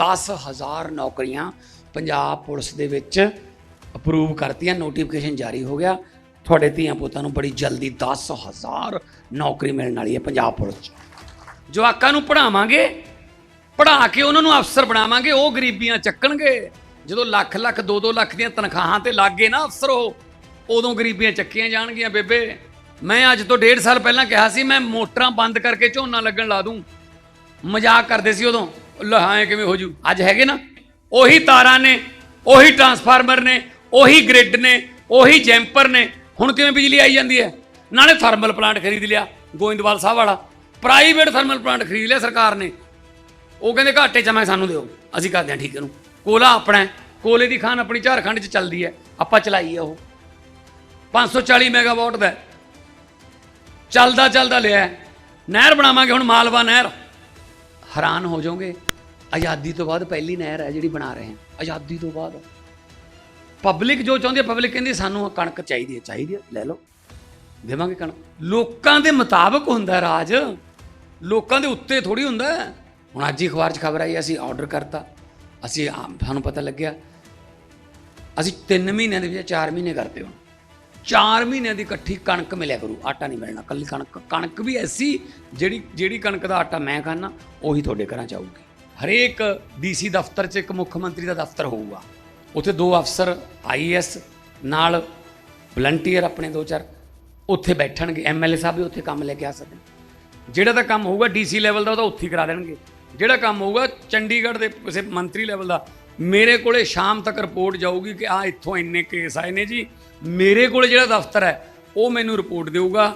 10000 ਨੌਕਰੀਆਂ ਪੰਜਾਬ ਪੁਲਿਸ ਦੇ ਵਿੱਚ ਅਪਰੂਵ ਕਰਤੀਆਂ ਨੋਟੀਫਿਕੇਸ਼ਨ ਜਾਰੀ ਹੋ ਗਿਆ। ਤੁਹਾਡੇ ਧੀਆਂ ਪੁੱਤਾਂ ਨੂੰ ਬੜੀ ਜਲਦੀ 10000 ਨੌਕਰੀ ਮਿਲਣ ਵਾਲੀ ਹੈ ਪੰਜਾਬ ਪੁਲਿਸ 'ਚ। ਜਵਾਕਾਂ ਨੂੰ ਪੜਾਵਾਂਗੇ ਪੜਾ ਕੇ ਉਹਨਾਂ ਨੂੰ ਅਫਸਰ ਬਣਾਵਾਂਗੇ, ਉਹ ਗਰੀਬੀਆਂ ਚੱਕਣਗੇ। ਜਦੋਂ ਲੱਖ ਲੱਖ 2-2 ਲੱਖ ਦੀਆਂ ਤਨਖਾਹਾਂ ਤੇ ਲੱਗੇ ਨਾ ਅਫਸਰ ਉਹ, ਉਦੋਂ ਗਰੀਬੀਆਂ ਚੱਕੀਆਂ ਜਾਣਗੀਆਂ ਬੇਬੇ। ਮੈਂ ਅੱਜ ਤੋਂ ਡੇਢ ਸਾਲ ਪਹਿਲਾਂ ਕਿਹਾ ਸੀ, ਮੈਂ ਮੋਟਰਾਂ ਬੰਦ ਕਰਕੇ ਝੋਨਾ ਲੱਗਣ ਲਾ ਦੂੰ। ਮਜ਼ਾਕ ਕਰਦੇ ਸੀ ਉਦੋਂ। ਲਹਾਏ ਕਿਵੇਂ ਹੋ ਜੂ? ਅੱਜ ਹੈਗੇ ਨਾ? ਉਹੀ ਤਾਰਾਂ ਨੇ, ਉਹੀ ਟਰਾਂਸਫਾਰਮਰ ਨੇ, ਉਹੀ ਗ੍ਰਿਡ ਨੇ, ਉਹੀ ਜੈਂਪਰ ਨੇ। ਹੁਣ ਕਿਵੇਂ ਬਿਜਲੀ ਆਈ ਜਾਂਦੀ ਹੈ? ਨਾਲੇ ਥਰਮਲ ਪਲਾਂਟ ਖਰੀਦ ਲਿਆ, ਗੋਇੰਦਵਾਲ ਸਾਹਿਬ ਵਾਲਾ। ਪ੍ਰਾਈਵੇਟ ਥਰਮਲ ਪਲਾਂਟ ਖਰੀਦ ਲਿਆ ਸਰਕਾਰ ਨੇ। ਉਹ ਕਹਿੰਦੇ ਘਾਟੇ ਚ ਮੈਂ ਸਾਨੂੰ ਦਿਓ। ਅਸੀਂ ਕਰਦੇ ਹਾਂ ਠੀਕ ਇਹਨੂੰ ਕੋਲਾ ਆਪਣਾ ਕੋਲੇ ਦੀ ਖਾਨ ਆਪਣੀ ਝਾਰਖੰਡ ਚ ਚੱਲਦੀ ਹੈ। ਆਪਾਂ ਚਲਾਈ ਹੈ ਉਹ 540 ਮੈਗਾਵਾਟ ਦਾ ਚੱਲਦਾ ਚੱਲਦਾ ਲਿਆ ਨਹਿਰ ਬਣਾਵਾਂਗੇ ਹੁਣ, ਮਾਲਵਾ ਨਹਿਰ। ਹੈਰਾਨ ਹੋ ਜਾਓਗੇ। ਆਜ਼ਾਦੀ ਤੋਂ ਬਾਅਦ ਪਹਿਲੀ ਨਹਿਰ ਹੈ ਜਿਹੜੀ ਬਣਾ ਰਹੇ ਹਾਂ। ਆਜ਼ਾਦੀ ਤੋਂ ਬਾਅਦ। ਪਬਲਿਕ ਜੋ ਚਾਹੁੰਦੀ ਹੈ ਪਬਲਿਕ ਕਹਿੰਦੀ ਸਾਨੂੰ ਆਹ ਕਣਕ ਚਾਹੀਦੀ ਹੈ ਚਾਹੀਦੀ ਹੈ, ਲੈ ਲਓ। ਦੇਵਾਂਗੇ ਕਣਕ। ਲੋਕਾਂ ਦੇ ਮੁਤਾਬਕ ਹੁੰਦਾ ਰਾਜ। ਲੋਕਾਂ ਦੇ ਉੱਤੇ ਥੋੜੀ ਹੁੰਦਾ ਹੁਣ ਅੱਜ ਹੀ ਅਖਬਾਰ 'ਚ ਖਬਰ ਆਈ, ਅਸੀਂ ਆਰਡਰ ਕਰਤਾ। ਅਸੀਂ ਆ- ਸਾਨੂੰ ਪਤਾ ਲੱਗਿਆ। ਅਸੀਂ 3 ਮਹੀਨਿਆਂ ਦੇ ਵਿੱਚ 4 ਮਹੀਨੇ ਕਰਦੇ ਹੁਣ। 4 ਮਹੀਨਿਆਂ ਦੀ ਇਕੱਠੀ ਕਣਕ ਮਿਲਿਆ ਕਰੂ। ਆਟਾ ਨਹੀਂ ਮਿਲਣਾ, ਕੱਲੀ ਕਣਕ। ਕਣਕ ਵੀ ਐਸੀ ਜਿਹੜੀ ਜਿਹੜੀ ਕਣਕ ਦਾ ਆਟਾ ਮੈਂ ਖਾਣਾ ਉਹੀ ਤੁਹਾਡੇ ਘਰਾਂ ਚ ਆਊਗੀ। ਹਰੇਕ ਡੀਸੀ ਦਫ਼ਤਰ 'ਚ ਇੱਕ ਮੁੱਖ ਮੰਤਰੀ ਦਾ ਦਫ਼ਤਰ ਹੋਊਗਾ। ਉੱਥੇ ਦੋ ਅਫਸਰ ਆਈਐਸ ਨਾਲ ਵਲੰਟੀਅਰ ਆਪਣੇ ਦੋ ਚਾਰ, ਉੱਥੇ ਬੈਠਣਗੇ। ਐਮਐਲਏ ਸਾਹਿਬ ਵੀ ਉੱਥੇ ਕੰਮ ਲੈ ਕੇ ਆ ਸਕਦੇ ਜਿਹੜਾ ਤਾਂ ਕੰਮ ਹੋਊਗਾ ਡੀਸੀ ਲੈਵਲ ਦਾ, ਉਹ ਤਾਂ ਉੱਥੇ ਹੀ ਕਰਾ ਦੇਣਗੇ। ਜਿਹੜਾ ਕੰਮ ਹੋਊਗਾ ਚੰਡੀਗੜ੍ਹ ਦੇ ਕਿਸੇ ਮੰਤਰੀ ਲੈਵਲ ਦਾ, ਮੇਰੇ ਕੋਲੇ ਸ਼ਾਮ ਤੱਕ ਰਿਪੋਰਟ ਜਾਊਗੀ ਕਿ ਆ ਇੱਥੋਂ ਇੰਨੇ ਕੇਸ ਆਏ ਨੇ ਜੀ। ਮੇਰੇ ਕੋਲੇ ਜਿਹੜਾ ਦਫ਼ਤਰ ਹੈ, ਉਹ ਮੈਨੂੰ ਰਿਪੋਰਟ ਦੇਊਗਾ।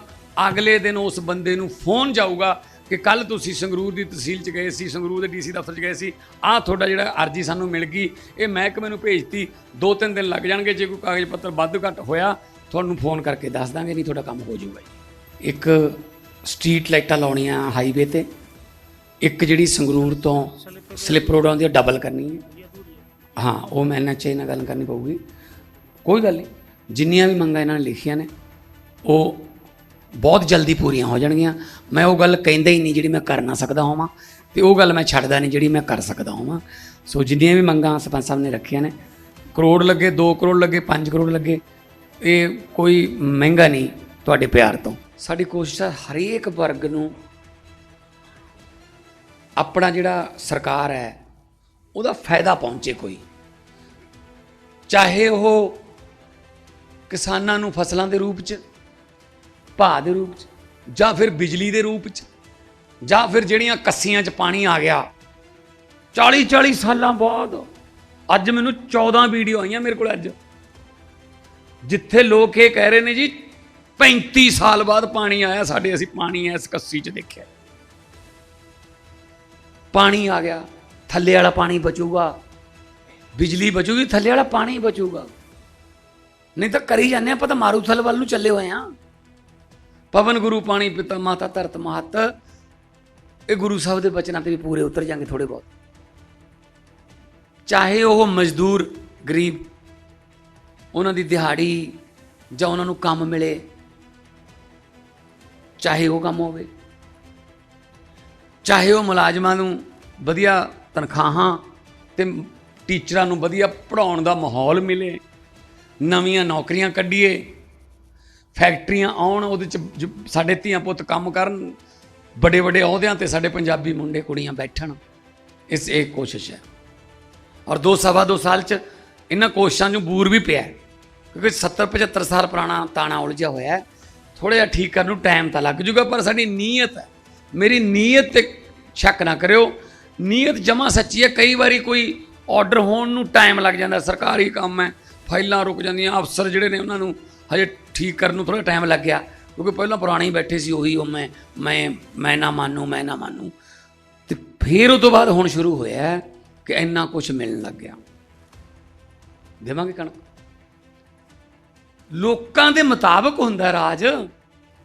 ਅਗਲੇ ਦਿਨ ਉਸ ਬੰਦੇ ਨੂੰ ਫੋਨ ਜਾਊਗਾ ਕਿ ਕੱਲ ਤੁਸੀਂ ਸੰਗਰੂਰ ਦੀ ਤਹਿਸੀਲ ਚ ਗਏ ਸੀ, ਸੰਗਰੂਰ ਦੇ ਡੀਸੀ ਦਫ਼ਤਰ ਚ ਗਏ ਸੀ, ਆਹ ਤੁਹਾਡਾ ਜਿਹੜਾ ਅਰਜੀ ਸਾਨੂੰ ਮਿਲ ਗਈ, ਇਹ ਮਹਿਕਮੇ ਨੂੰ ਭੇਜਤੀ ਦੋ ਤਿੰਨ ਦਿਨ ਲੱਗ ਜਾਣਗੇ, ਜੇ ਕੋਈ ਕਾਗਜ਼ ਪੱਤਰ ਵੱਧ ਘੱਟ ਹੋਇਆ, ਤੁਹਾਨੂੰ ਫੋਨ ਕਰਕੇ ਦੱਸ ਦਾਂਗੇ ਨਹੀਂ ਤੁਹਾਡਾ ਕੰਮ ਹੋ ਜਾਊਗਾ ਜੀ। ਇੱਕ ਸਟਰੀਟ ਲਾਈਟਾਂ ਲਾਉਣੀਆਂ ਹਾਈਵੇ ਤੇ, ਇੱਕ ਜਿਹੜੀ ਸੰਗਰੂਰ ਤੋਂ ਸਲਿੱਪ ਰੋਡ ਆਉਂਦੀ ਹੈ ਡਬਲ ਕਰਨੀ ਹੈ। ਹਾਂ, ਉਹ ਮੈਂ ਇਹਨਾਂ 'ਚ ਗੱਲ ਕਰਨੀ ਪਊਗੀ। ਕੋਈ ਗੱਲ ਨਹੀਂ, ਜਿੰਨੀਆਂ ਵੀ ਮੰਗਾਂ ਇਹਨਾਂ ਨੇ ਲਿਖੀਆਂ ਨੇ, ਉਹ ਬਹੁਤ ਜਲਦੀ ਪੂਰੀਆਂ ਹੋ ਜਾਣਗੀਆਂ। ਮੈਂ ਉਹ ਗੱਲ ਕਹਿੰਦਾ ਹੀ ਨਹੀਂ ਜਿਹੜੀ ਮੈਂ ਕਰ ਨਾ ਸਕਦਾ ਹੋਵਾਂ ਤੇ ਉਹ ਗੱਲ ਮੈਂ ਛੱਡਦਾ ਨਹੀਂ ਜਿਹੜੀ ਮੈਂ ਕਰ ਸਕਦਾ ਹੋਵਾਂ। ਸੋ ਜਿੰਨੀਆਂ ਵੀ ਮੰਗਾਂ ਸਰਪੰਚ ਸਾਹਿਬ ਨੇ ਰੱਖੀਆਂ ਨੇ, ਕਰੋੜ ਲੱਗੇ 2 ਕਰੋੜ ਲੱਗੇ 5 ਕਰੋੜ ਲੱਗੇ, ਇਹ ਕੋਈ ਮਹਿੰਗਾ ਨਹੀਂ ਤੁਹਾਡੇ ਪਿਆਰ ਤੋਂ। ਸਾਡੀ ਕੋਸ਼ਿਸ਼ ਹੈ ਹਰੇਕ ਵਰਗ ਨੂੰ ਆਪਣਾ ਜਿਹੜਾ ਸਰਕਾਰ ਹੈ, ਉਹਦਾ ਫਾਇਦਾ ਪਹੁੰਚੇ ਕੋਈ। ਚਾਹੇ ਉਹ ਕਿਸਾਨਾਂ ਨੂੰ ਫਸਲਾਂ ਦੇ ਰੂਪ 'ਚ ਭਾਅ ਦੇ ਰੂਪ 'ਚ, ਜਾਂ ਫਿਰ ਬਿਜਲੀ ਦੇ ਰੂਪ 'ਚ, ਜਾਂ ਫਿਰ ਜਿਹੜੀਆਂ ਕੱਸੀਆਂ 'ਚ ਪਾਣੀ ਆ ਗਿਆ। 40 40 ਸਾਲਾਂ ਬਾਅਦ ਅੱਜ ਮੈਨੂੰ 14 ਵੀਡੀਓ ਆਈਆਂ ਮੇਰੇ ਕੋਲ ਅੱਜ। ਜਿੱਥੇ ਲੋਕ ਇਹ ਕਹਿ ਰਹੇ ਨੇ ਜੀ 35 ਸਾਲ ਬਾਅਦ ਪਾਣੀ ਆਇਆ ਸਾਡੇ, ਅਸੀਂ ਪਾਣੀ ਇਸ ਕੱਸੀ 'ਚ ਦੇਖਿਆ। ਪਾਣੀ ਆ ਗਿਆ, ਥੱਲੇ ਵਾਲਾ ਪਾਣੀ ਬਚੂਗਾ। ਬਿਜਲੀ ਬਚੂਗੀ, ਥੱਲੇ ਵਾਲਾ ਪਾਣੀ ਬਚੂਗਾ। ਨਹੀਂ ਤਾਂ ਕਰੀ ਜਾਂਦੇ ਆਪਾਂ ਤਾਂ ਮਾਰੂਥਲ ਵੱਲ ਨੂੰ ਚੱਲੇ ਹੋਏ ਆ। ਪਵਨ ਗੁਰੂ ਪਾਣੀ ਪਿਤਾ ਮਾਤਾ ਧਰਤ ਮਹਤ। ਇਹ ਗੁਰੂ ਸਾਹਿਬ ਦੇ ਬਚਨਾਂ ਤੇ ਵੀ ਪੂਰੇ ਉਤਰ ਜਾਂਗੇ ਥੋੜੇ ਬਹੁਤ। ਚਾਹੇ ਉਹ ਮਜ਼ਦੂਰ, ਗਰੀਬ, ਉਹਨਾਂ ਦੀ ਦਿਹਾੜੀ ਜਾਂ ਉਹਨਾਂ ਨੂੰ ਕੰਮ ਮਿਲੇ, ਚਾਹੇ ਉਹ ਕੰਮ ਹੋਵੇ। ਚਾਹੇ ਉਹ ਮੁਲਾਜ਼ਮਾਂ ਨੂੰ ਵਧੀਆ ਤਨਖਾਹਾਂ ਤੇ ਟੀਚਰਾਂ ਨੂੰ ਵਧੀਆ ਪੜਾਉਣ ਦਾ ਮਾਹੌਲ ਮਿਲੇ, ਨਵੀਆਂ ਨੌਕਰੀਆਂ ਕੱਢੀਏ ਫੈਕਟਰੀਆਂ ਆਉਣ, ਉਹਦੇ ਚ ਜ- ਸਾਡੇ ਧੀਆਂ ਪੁੱਤ ਕੰਮ ਕਰਨ, ਵੱਡੇ ਵੱਡੇ ਅਹੁਦਿਆਂ ਤੇ ਸਾਡੇ ਪੰਜਾਬੀ ਮੁੰਡੇ ਕੁੜੀਆਂ ਬੈਠਣ। ਇਸ ਇਹ ਕੋਸ਼ਿਸ਼ ਹੈ। ਔਰ ਦੋ ਸਵਾ ਦੋ ਸਾਲ ਚ ਇਹਨਾਂ ਕੋਸ਼ਿਸ਼ਾਂ ਨੂੰ ਬੂਰ ਵੀ ਪਿਆ ਹੈ। ਕਿਉਂਕਿ 70 75 ਸਾਲ ਪੁਰਾਣਾ ਤਾਣਾ ਉਲਝਿਆ ਹੋਇਆ ਹੈ। ਥੋੜਾ ਜਿਹਾ ਠੀਕ ਕਰਨ ਨੂੰ ਟਾਈਮ ਤਾਂ ਲੱਗ ਜੂਗਾ, ਪਰ ਸਾਡੀ ਨੀਅਤ ਹੈ। ਮੇਰੀ ਨੀਅਤ ਤੇ ਸ਼ੱਕ ਨਾ ਕਰਿਓ। ਨੀਅਤ ਜਮਾ ਸੱਚੀ ਹੈ। ਕਈ ਵਾਰੀ ਕੋਈ ਆਰਡਰ ਹੋਣ ਨੂੰ ਟਾਈਮ ਲੱਗ ਜਾਂਦਾ। ਸਰਕਾਰੀ ਕੰਮ ਹੈ, ਫਾਈਲਾਂ ਰੁਕ ਜਾਂਦੀਆਂ, ਅਫਸਰ ਜਿਹੜੇ ਨੇ ਉਹਨਾਂ ਨੂੰ ਹਜੇ ਠੀਕ ਕਰਨ ਨੂੰ ਥੋੜਾ ਟਾਈਮ ਲੱਗ ਗਿਆ, ਕਿਉਂਕਿ ਪਹਿਲਾਂ ਪੁਰਾਣੇ ਹੀ ਬੈਠੇ ਸੀ, ਉਹੀ ਉਹ ਮੈਂ ਮੈਂ ਮੈਂ ਨਾ ਮੰਨੂ, ਮੈਂ ਨਾ ਮੰਨੂ। ਤੇ ਫਿਰ ਉਹ ਤੋਂ ਬਾਅਦ ਹੁਣ ਸ਼ੁਰੂ ਹੋਇਆ ਕਿ ਇੰਨਾ ਕੁਝ ਮਿਲਣ ਲੱਗ ਗਿਆ। ਦੇਵਾਂਗੇ ਕਣਕ? ਲੋਕਾਂ ਦੇ ਮੁਤਾਬਕ ਹੁੰਦਾ ਰਾਜ।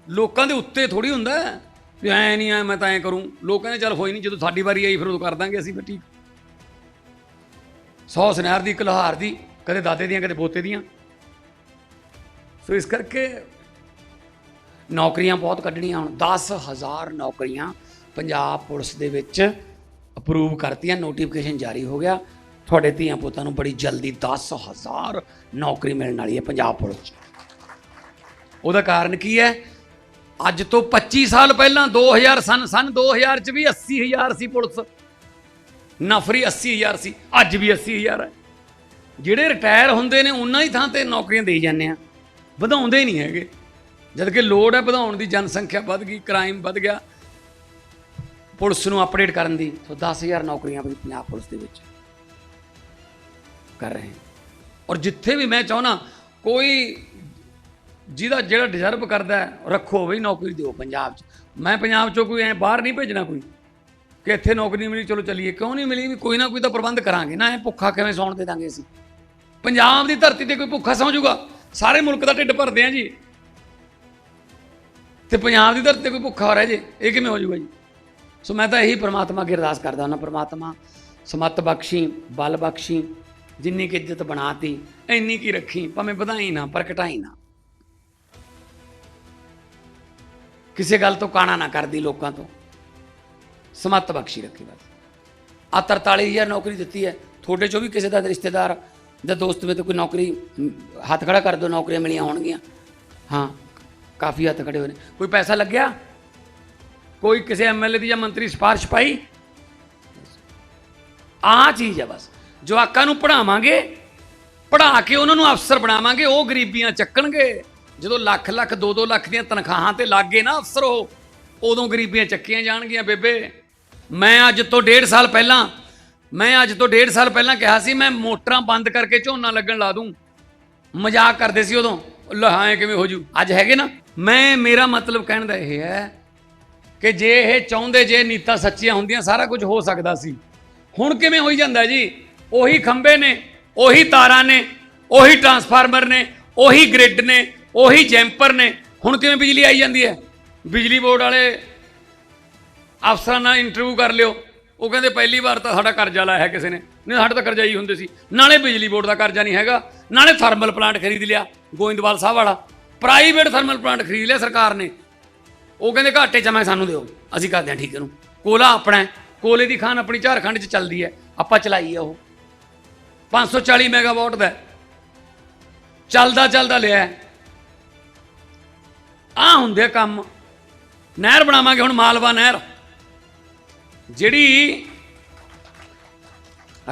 ਲੋਕਾਂ ਦੇ ਉੱਤੇ ਥੋੜੀ ਹੁੰਦਾ ਵੀ ਐ ਨਹੀਂ ਐ ਮੈਂ ਤਾਂ ਐ ਕਰੂੰ। ਲੋਕ ਕਹਿੰਦੇ, ਚੱਲ ਹੋਈ ਨਹੀਂ ਜਦੋਂ ਸਾਡੀ ਵਾਰੀ ਆਈ, ਫਿਰ ਉਦੋਂ ਕਰ ਦਾਂਗੇ ਅਸੀਂ, ਫਿਰ ਠੀਕ। ਸੌ ਸੁਨਹਿਰ ਦੀ ਕਲਹਾਰ ਦੀ, ਕਦੇ ਦਾਦੇ ਦੀਆਂ, ਕਦੇ ਪੋਤੇ ਦੀਆਂ। ਸੋ ਇਸ ਕਰਕੇ ਨੌਕਰੀਆਂ ਬਹੁਤ ਕੱਢਣੀਆਂ ਹੁਣ। 10000 ਨੌਕਰੀਆਂ ਪੰਜਾਬ ਪੁਲਿਸ ਦੇ ਵਿੱਚ ਅਪਰੂਵ ਕਰਤੀਆਂ। ਨੋਟੀਫਿਕੇਸ਼ਨ ਜਾਰੀ ਹੋ ਗਿਆ। ਤੁਹਾਡੇ ਧੀਆਂ ਪੁੱਤਾਂ ਨੂੰ ਬੜੀ ਜਲਦੀ 10000 ਨੌਕਰੀ ਮਿਲਣ ਵਾਲੀ ਹੈ ਪੰਜਾਬ ਪੁਲਿਸ 'ਚ। ਉਹਦਾ ਕਾਰਨ ਕੀ ਹੈ? ਅੱਜ ਤੋਂ 25 ਸਾਲ ਪਹਿਲਾਂ 2000 ਸਨ ਸਨ 2000 ਚ ਵੀ 80000 ਸੀ ਪੁਲਿਸ। ਨਫਰੀ 80000 ਸੀ, ਅੱਜ ਵੀ 80000 ਹੈ। ਜਿਹੜੇ ਰਿਟਾਇਰ ਹੁੰਦੇ ਨੇ, ਉਹਨਾਂ ਹੀ ਥਾਂ ਤੇ ਨੌਕਰੀਆਂ ਦੇਈ ਜਾਂਦੇ ਆ। ਵਧਾਉਂਦੇ ਨਹੀਂ ਹੈਗੇ। ਜਦ ਕਿ ਲੋੜ ਹੈ ਵਧਾਉਣ ਦੀ, ਜਨਸੰਖਿਆ ਵੱਧ ਗਈ ਕ੍ਰਾਈਮ ਵੱਧ ਗਿਆ। ਪੁਲਿਸ ਨੂੰ ਅਪਡੇਟ ਕਰਨ ਦੀ, ਸੋ 10000 ਨੌਕਰੀਆਂ ਵੀ ਪੰਜਾਬ ਪੁਲਿਸ ਦੇ ਵਿੱਚ ਕਰ ਰਹੇ ਹਾਂ ਔਰ ਜਿੱਥੇ ਵੀ ਮੈਂ ਚਾਹਣਾ ਕੋਈ ਜਿਹਦਾ ਜਿਹੜਾ ਡਿਜ਼ਰਵ ਕਰਦਾ ਰੱਖੋ ਬਈ ਨੌਕਰੀ ਦਿਓ ਪੰਜਾਬ 'ਚ। ਮੈਂ ਪੰਜਾਬ 'ਚੋਂ ਕੋਈ ਐ ਬਾਹਰ ਨਹੀਂ ਭੇਜਣਾ ਕੋਈ, ਕਿ ਇੱਥੇ ਨੌਕਰੀ ਨਹੀਂ ਮਿਲੀ, ਚਲੋ ਚੱਲੀਏ। ਕਿਉਂ ਨਹੀਂ ਮਿਲੀ ਵੀ ਕੋਈ ਨਾ ਕੋਈ ਤਾਂ ਪ੍ਰਬੰਧ ਕਰਾਂਗੇ। ਨਾ ਐ ਭੁੱਖਾ ਕਿਵੇਂ ਸੌਣ ਦੇ ਦਾਂਗੇ ਅਸੀਂ? ਪੰਜਾਬ ਦੀ ਧਰਤੀ ਤੇ ਕੋਈ ਭੁੱਖਾ ਸੌਂ ਜਾਊਗਾ? ਸਾਰੇ ਮੁਲਕ ਦਾ ਢਿੱਡ ਭਰਦੇ ਆ ਜੀ। ਤੇ ਪੰਜਾਬ ਦੀ ਧਰਤੀ ਤੇ ਕੋਈ ਭੁੱਖਾ ਹੋ ਰਿਹਾ ਜੇ, ਇਹ ਕਿਵੇਂ ਹੋ ਜਾਊਗਾ ਜੀ? ਸੋ ਮੈਂ ਤਾਂ ਇਹੀ ਪ੍ਰਮਾਤਮਾ ਅੱਗੇ ਅਰਦਾਸ ਕਰਦਾ ਹਾਂ ਪ੍ਰਮਾਤਮਾ, ਸਮਤ ਬਖਸ਼ੀ, ਬਲ ਬਖਸ਼ੀ, ਜਿੰਨੀ ਕਿ ਇੱਜ਼ਤ ਬਣਾਤੀ, ਇੰਨੀ ਕੀ ਰੱਖੀ, ਭਾਵੇਂ ਵਧਾਈ ਨਾ ਪਰ ਘਟਾਈ ਨਾ। ਕਿਸੇ ਗੱਲ ਤੋਂ ਕਾਣਾ ਨਾ ਕਰਦੀ ਲੋਕਾਂ ਤੋਂ। ਸਮਤ ਬਖਸ਼ੀ ਰੱਖੀ ਬਸ। ਆ 43000 ਨੌਕਰੀ ਦਿੱਤੀ ਹੈ, ਤੁਹਾਡੇ ਚੋਂ ਵੀ ਕਿਸੇ ਦਾ ਰਿਸ਼ਤੇਦਾਰ ਜਾਂ ਦੋਸਤ ਵਿੱਚ ਕੋਈ ਨੌਕਰੀ, ਹੱਥ ਖੜਾ ਕਰ ਦਿਓ ਨੌਕਰੀਆਂ ਮਿਲੀਆਂ ਹੋਣਗੀਆਂ। ਹਾਂ, ਕਾਫੀ ਹੱਥ ਖੜੇ ਹੋਏ ਨੇ। ਕੋਈ ਪੈਸਾ ਲੱਗਿਆ? ਕੋਈ ਕਿਸੇ ਐਮਐਲਏ ਦੀ ਜਾਂ ਮੰਤਰੀ ਸਿਫਾਰਿਸ਼ ਪਾਈ? ਆ ਚੀਜ਼ ਹੈ ਬਸ। ਜਵਾਕਾਂ ਨੂੰ ਪੜਾਵਾਂਗੇ ਪੜਾ ਕੇ ਉਹਨਾਂ ਨੂੰ ਅਫਸਰ ਬਣਾਵਾਂਗੇ, ਉਹ ਗਰੀਬੀਆਂ ਚੱਕਣਗੇ। ਜਦੋਂ ਲੱਖ ਲੱਖ 2-2 ਲੱਖ ਦੀਆਂ ਤਨਖਾਹਾਂ ਤੇ ਲੱਗੇ ਨਾ ਅਫਸਰ ਉਹ, ਉਦੋਂ ਗਰੀਬੀਆਂ ਚੱਕੀਆਂ ਜਾਣਗੀਆਂ ਬੇਬੇ। ਮੈਂ ਅੱਜ ਤੋਂ 1.5 ਸਾਲ ਪਹਿਲਾਂ ਮੈਂ ਅੱਜ ਤੋਂ 1.5 ਸਾਲ ਪਹਿਲਾਂ ਕਿਹਾ ਸੀ, ਮੈਂ ਮੋਟਰਾਂ ਬੰਦ ਕਰਕੇ ਝੋਨਾ ਲੱਗਣ ਲਾ ਦੂੰ। ਮਜ਼ਾਕ ਕਰਦੇ ਸੀ ਉਦੋਂ। ਲਹਾਏ ਕਿਵੇਂ ਹੋ ਜੂ? ਅੱਜ ਹੈਗੇ ਨਾ। ਮੈਂ, ਮੇਰਾ ਮਤਲਬ ਕਹਿਣ ਦਾ ਇਹ ਹੈ ਕਿ ਜੇ ਇਹ ਚਾਹੁੰਦੇ, ਜੇ ਨੀਤਾਂ ਸੱਚੀਆਂ ਹੁੰਦੀਆਂ, ਸਾਰਾ ਕੁਝ ਹੋ ਸਕਦਾ ਸੀ। ਹੁਣ ਕਿਵੇਂ ਹੋਈ ਜਾਂਦਾ ਜੀ? ਉਹੀ ਖੰਬੇ ਨੇ, ਉਹੀ ਤਾਰਾਂ ਨੇ, ਉਹੀ ਟਰਾਂਸਫਾਰਮਰ ਨੇ, ਉਹੀ ਗ੍ਰਿਡ ਨੇ, ਉਹੀ ਜੈਂਪਰ ਨੇ। ਹੁਣ ਕਿਵੇਂ ਬਿਜਲੀ ਆਈ ਜਾਂਦੀ ਹੈ? ਬਿਜਲੀ ਬੋਰਡ ਵਾਲੇ ਅਫਸਰਾਂ ਨਾਲ ਇੰਟਰਵਿਊ ਕਰ ਲਿਓ। ਉਹ ਕਹਿੰਦੇ ਪਹਿਲੀ ਵਾਰ ਤਾਂ ਸਾਡਾ ਕਰਜ਼ਾ ਲਾਇਆ ਹੈ ਕਿਸੇ ਨੇ। ਨਹੀਂ, ਸਾਡੇ ਤਾਂ ਕਰਜ਼ਾ ਹੀ ਹੁੰਦੇ ਸੀ। ਨਾਲੇ ਬਿਜਲੀ ਬੋਰਡ ਦਾ ਕਰਜ਼ਾ ਨਹੀਂ ਹੈਗਾ। ਨਾਲੇ ਥਰਮਲ ਪਲਾਂਟ ਖਰੀਦ ਲਿਆ, ਗੋਇੰਦਵਾਲ ਸਾਹਿਬ ਵਾਲਾ। ਪ੍ਰਾਈਵੇਟ ਥਰਮਲ ਪਲਾਂਟ ਖਰੀਦ ਲਿਆ ਸਰਕਾਰ ਨੇ। ਉਹ ਕਹਿੰਦੇ ਘਾਟੇ ਚ ਮੈਂ ਸਾਨੂੰ ਦਿਓ। ਅਸੀਂ ਕਰਦੇ ਹਾਂ ਠੀਕ ਇਹਨੂੰ ਕੋਲਾ ਆਪਣਾ ਕੋਲੇ ਦੀ ਖਾਨ ਆਪਣੀ ਝਾਰਖੰਡ ਚ ਚੱਲਦੀ ਹੈ। ਆਪਾਂ ਚਲਾਈ ਆ ਉਹ। 540 ਮੈਗਾਵਾਟ ਦਾ ਚੱਲਦਾ ਚੱਲਦਾ ਲਿਆ ਆ ਹੁੰਦੇ ਆ ਕੰਮ। ਨਹਿਰ ਬਣਾਵਾਂਗੇ ਹੁਣ, ਮਾਲਵਾ ਨਹਿਰ। ਜਿਹੜੀ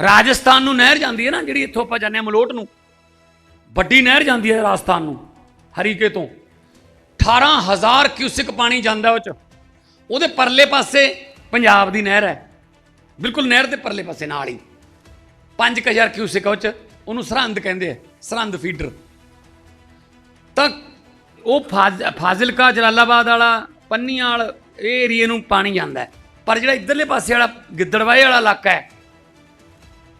ਰਾਜਸਥਾਨ ਨੂੰ ਨਹਿਰ ਜਾਂਦੀ ਹੈ ਨਾ, ਜਿਹੜੀ ਇੱਥੋਂ ਆਪਾਂ ਜਾਂਦੇ ਹਾਂ ਮਲੋਟ ਨੂੰ, ਵੱਡੀ ਨਹਿਰ ਜਾਂਦੀ ਹੈ ਰਾਜਸਥਾਨ ਨੂੰ, ਹਰੀਕੇ ਤੋਂ। 18000 ਕਿਊਸਿਕ ਪਾਣੀ ਜਾਂਦਾ ਉਹ ਚ। ਉਹਦੇ ਪਰਲੇ ਪਾਸੇ ਪੰਜਾਬ ਦੀ ਨਹਿਰ ਹੈ। ਬਿਲਕੁਲ ਨਹਿਰ ਦੇ ਪਰਲੇ ਪਾਸੇ ਨਾਲ ਹੀ। 5000 ਕਿਊਸਿਕ ਉਹ ਚ, ਉਹਨੂੰ ਸਰਹੰਦ ਕਹਿੰਦੇ ਆ, ਸਰਹੰਦ ਫੀਡਰ। ਤਾਂ ਉਹ ਫਾਜ਼- ਫਾਜ਼ਿਲਕਾ, ਜਲਾਲਾਬਾਦ ਵਾਲਾ ਪੰਨੀ ਵਾਲ ਇਹ ਏਰੀਏ ਨੂੰ ਪਾਣੀ ਜਾਂਦਾ ਹੈ। ਪਰ ਜਿਹੜਾ ਇਧਰਲੇ ਪਾਸੇ ਵਾਲਾ ਗਿੱਦੜਵਾਏ ਵਾਲਾ ਇਲਾਕਾ ਹੈ,